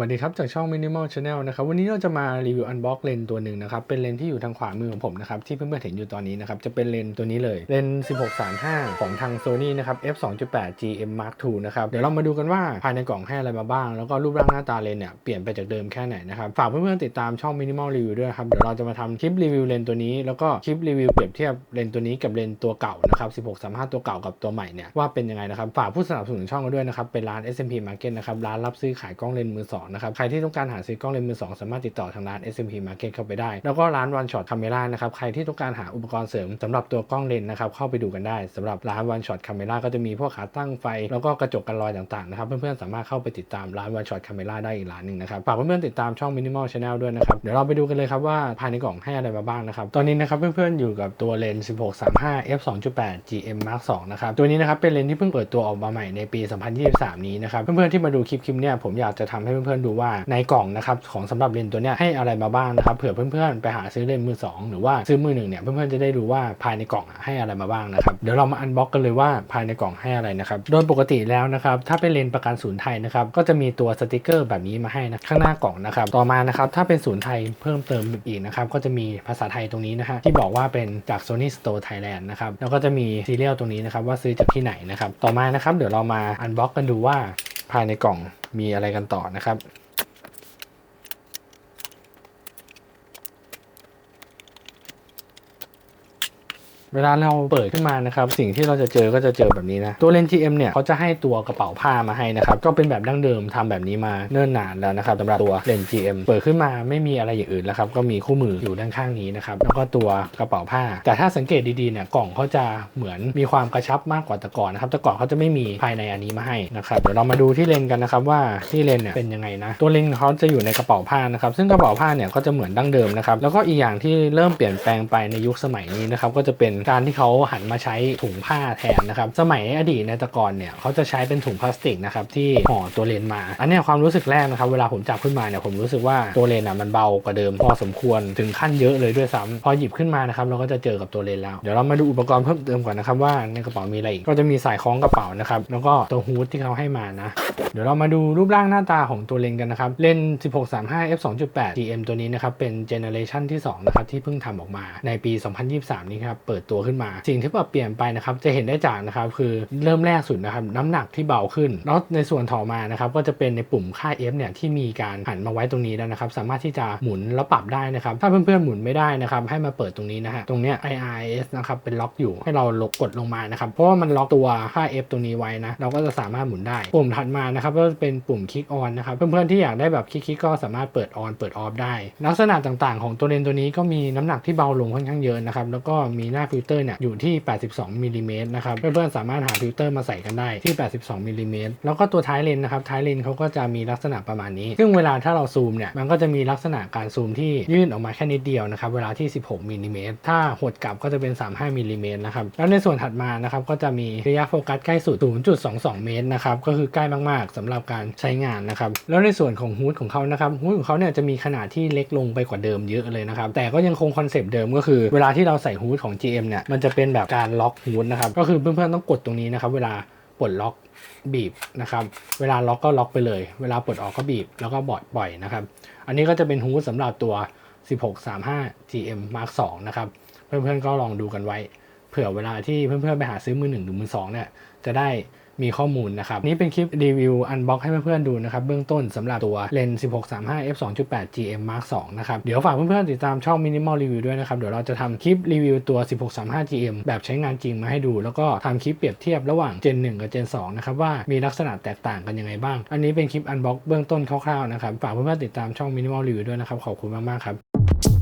วัสดีครับ จากช่อง Minimal Channel นะครับ วันนี้เราจะมารีวิวอันบ็อกเลนตัวหนึ่งนะครับ เป็นเลนที่อยู่ทางขวามือของผมนะครับ ที่เพื่อนๆเห็นอยู่ตอนนี้นะครับ จะเป็นเลนตัวนี้เลย เลน 1635 ของทาง Sony นะครับ f 2.8 GM Mark II นะครับ เดี๋ยวเรามาดูกันว่าภายในกล่องให้อะไรมาบ้าง แล้วก็รูปร่างหน้าตาเลนเนี่ยเปลี่ยนไปจากเดิมแค่ไหนนะครับ ฝากเพื่อนๆติดตามช่อง Minimal Review ด้วยครับ เดี๋ยวเราจะมาทำคลิปรีวิวเลนตัวนี้ แล้วก็คลิปรีวิวเปรียบเทียบเลนตัวนี้กับเลนตัวเก่านะครับ 1635 ตัวเก่ากับตัวใหม่เนี่ยว่าเป็นยังไงนะครับ ฝากผู้สนับสนุนช่องกันด้วยนะครับเป็นร้าน SMP Market นะครับร้านรับซื้อขายกล้องเลนมือสองนะครับใครที่ต้องการหาซื้อกล้องเลนส์มือสองสามารถติดต่อทางร้าน SMP Market เข้าไปได้ แล้วก็ร้าน One Shot Camera นะครับใครที่ต้องการหาอุปกรณ์เสริมสำหรับตัวกล้องเลนส์นะครับเข้าไปดูกันได้สำหรับร้าน One Shot Camera ก็จะมีพวกขาตั้งไฟ แล้วก็กระจกกันรอยต่างๆนะครับเพื่อนๆสามารถเข้าไปติดตามร้าน One Shot Camera ได้อีกร้านหนึ่งนะครับฝากเพื่อนๆติดตามช่อง Minimal Channel ด้วยนะครับเดี๋ยวเราไปดูกันเลยครับว่าภายในกล่องให้อะไรมาบ้างนะครับตอนนี้นะครับเพื่อนๆอยู่กับตัวเลนส์ 1635 f 2.8 GM Mark II นะครับตัวนี้นะครับเป็นเลนส์ที่เพิ่งเปิดตัวออกมาใหม่ในปี 2023 นี้นะครับเพื่อนๆที่มาดูคลิปคลิปเนี้ยผมอยากจะทำให้เพื่อนๆดูว่าในกล่องนะครับของสำหรับเลนตัวเนี้ยให้อะไรมาบ้างนะครับเผื่อเพื่อนๆไปหาซื้อเลนมือสองหรือว่าซื้อมือหนึ่งเนี่ยเพื่อนๆจะได้รู้ว่าภายในกล่องให้อะไรมาบ้างนะครับเดี๋ยวเรามาอันบ็อกกันเลยว่าภายในกล่องให้อะไรนะครับโดยปกติแล้วนะครับถ้าเป็นเลนประกันศูนย์ไทยนะครับก็จะมีตัวสติกเกอร์แบบนี้มาให้นะข้างหน้ากล่องนะครับต่อมานะครับถ้าเป็นศูนย์ไทยเพิ่มเติมอีกนะครับก็จะมีภาษาไทยตรงนี้นะฮะที่บอกว่าเป็นจาก Sony Store Thailand นะครับแล้วก็จะมีซีเรียลตรงนี้นะครับว่าซื้อจากที่ไหนนะครับต่อมานะครับเดี๋ยวเรามาอันบ็อกกันดูว่าายในกล่องมีอะไรกันต่อนะครับ เวลาเราเปิดขึ้นมานะครับสิ่งที่เราจะเจอก็จะเจอแบบนี้นะตัวเลนส์ GM เนี่ยเขาจะให้ตัวกระเป๋าผ้ามาให้นะครับก็เป็นแบบดั้งเดิมทำแบบนี้มาเนิ่นนานแล้วนะครับสำหรับตัวเลนส์ GM เปิดขึ้นมาไม่มีอะไรอย่างอื่นแล้วครับก็มีคู่มืออยู่ด้านข้างนี้นะครับแล้วก็ตัวกระเป๋าผ้า แต่ถ้าสังเกตดีๆเนี่ยกล่องเขาจะเหมือนมีความกระชับมากกว่าแต่ก่อนนะครับแต่ก่อนเขาจะไม่มีภายในอันนี้มาให้นะครับเดี๋ยวเรามาดูที่เลนกันนะครับว่าที่เลนเนี่ยเป็นยังไงนะตัวเลนเขาจะอยู่ในกระเป๋าผ้านะครับซึ่งกระเป๋าผ้าเนี่ยก็จะเหมือนดั้งเดิมนะครับแล้วก็อีกอย่างที่เริ่มเปลี่ยนแปลงไปในยุคสมัยนี้นะครับก็จะเป็นการที่เขาหันมาใช้ถุงผ้าแทนนะครับ สมัยอดีตในแตะกอนเนี่ยเขาจะใช้เป็นถุงพลาสติกนะครับที่ห่อตัวเลนมา อันนี้ความรู้สึกแรกนะครับเวลาผมจับขึ้นมาเนี่ยผมรู้สึกว่าตัวเลนอะมันเบากว่าเดิมพอสมควรถึงขั้นเยอะเลยด้วยซ้ำพอหยิบขึ้นมานะครับเราก็จะเจอกับตัวเลนแล้ว เดี๋ยวเรามาดูอุปกรณ์เพิ่มเติมก่อนนะครับว่าในกระเป๋ามีอะไรอีกก็จะมีสายคล้องกระเป๋านะครับแล้วก็ตัวฮูดที่เขาให้มานะ เดี๋ยวเรามาดูรูปร่างหน้าตาของตัวเลนกันนะครับเลน 1635 f 2.8 GM ตัวนี้นะครับเป็นเจเนอเรชันที่2นะครับที่เพิ่งทำออกมาในปี 2023 นี้ครับเปิดตัวขึ้นมา สิ่งที่ปรับเปลี่ยนไปนะครับจะเห็นได้จากนะครับคือเริ่มแรกสุดนะครับน้ำหนักที่เบาขึ้น แล้วในส่วนต่อมานะครับก็จะเป็นในปุ่มค่า F เนี่ยที่มีการหันมาไว้ตรงนี้แล้วนะครับสามารถที่จะหมุนแล้วปรับได้นะครับถ้าเพื่อนๆหมุนไม่ได้นะครับให้มาเปิดตรงนี้นะฮะตรงเนี้ย IRS นะครับเป็นล็อกอยู่ให้เราลกกดลงมานะครับเพราะว่ามันล็อกตัวค่า F ตรงนี้ไว้นะเราก็จะสามารถหมุนได้ ปุ่มถัดมานะครับก็จะเป็นปุ่มคลิกออนนะครับเพื่อนๆที่อยากได้แบบคลิกๆก็สามารถเปิดออนเปิดออฟได้ ลักษณะต่างๆ ของตัวเลนตัวนี้ก็มีน้ำหนักที่เบาลงค่อนข้างเยอะนะครับแล้วก็มีหน้าฟิลเตอร์เนี่ยอยู่ที่ 82มิลลิเมตรนะครับ เพื่อนๆสามารถหาฟิลเตอร์มาใส่กันได้ที่ 82มิลลิเมตรแล้วก็ตัวท้ายเลนส์นะครับ ท้ายเลนส์เขาก็จะมีลักษณะประมาณนี้ ซึ่งเวลาถ้าเราซูมเนี่ย มันก็จะมีลักษณะการซูมที่ยื่นออกมาแค่นิดเดียวนะครับ เวลาที่ 16มิลลิเมตรถ้าหดกลับก็จะเป็น 35มิลลิเมตรนะครับ แล้วในส่วนถัดมานะครับ ก็จะมีระยะโฟกัสใกล้สุด 0.22 เมตรนะครับ ก็คือใกล้มากๆสำหรับการใช้งานนะครับ แล้วในส่วนของฮูดของเขานะครับ ฮูดของเขาเนี่ยจะมีขนาดที่เล็กลงไปกว่าเดิมเยอะเลยนะครับ แต่ก็ยังคงคอนเซปต์เดิมก็คือ เวลาที่เราใส่ฮูดของ GM เนี่ยมันจะเป็นแบบการล็อกฮูดนะครับก็คือเพื่อนๆต้องกดตรงนี้นะครับเวลาปลดล็อกบีบนะครับเวลาล็อกก็ล็อกไปเลย เวลาปลดออกก็บีบแล้วก็บอดปล่อยนะครับอันนี้ก็จะเป็นฮูดสำหรับตัว 1635 GM Mark 2นะครับเพื่อนๆก็ลองดูกันไว้ เผื่อเวลาที่เพื่อนๆไปหาซื้อมือหนึ่งหรือมือสองเนี่ยจะได้ มีข้อมูลนะครับ นี่เป็นคลิปรีวิวอันบ็อกให้เพื่อนๆดูนะครับ เบื้องต้นสำหรับตัวเลนส์1635 f 2.8 GM Mark 2นะครับ เดี๋ยวฝากเพื่อนๆติดตามช่อง Minimal Review ด้วยนะครับ เดี๋ยวเราจะทำคลิปรีวิวตัว 1635 GM แบบใช้งานจริงมาให้ดู แล้วก็ทำคลิปเปรียบเทียบระหว่าง Gen 1 กับ Gen 2นะครับว่ามีลักษณะแตกต่างกันยังไงบ้าง อันนี้เป็นคลิปอันบ็อกเบื้องต้นคร่าวๆนะครับ ฝากเพื่อนๆติดตามช่อง Minimal Review ด้วยนะครับ ขอบคุณมากๆครับ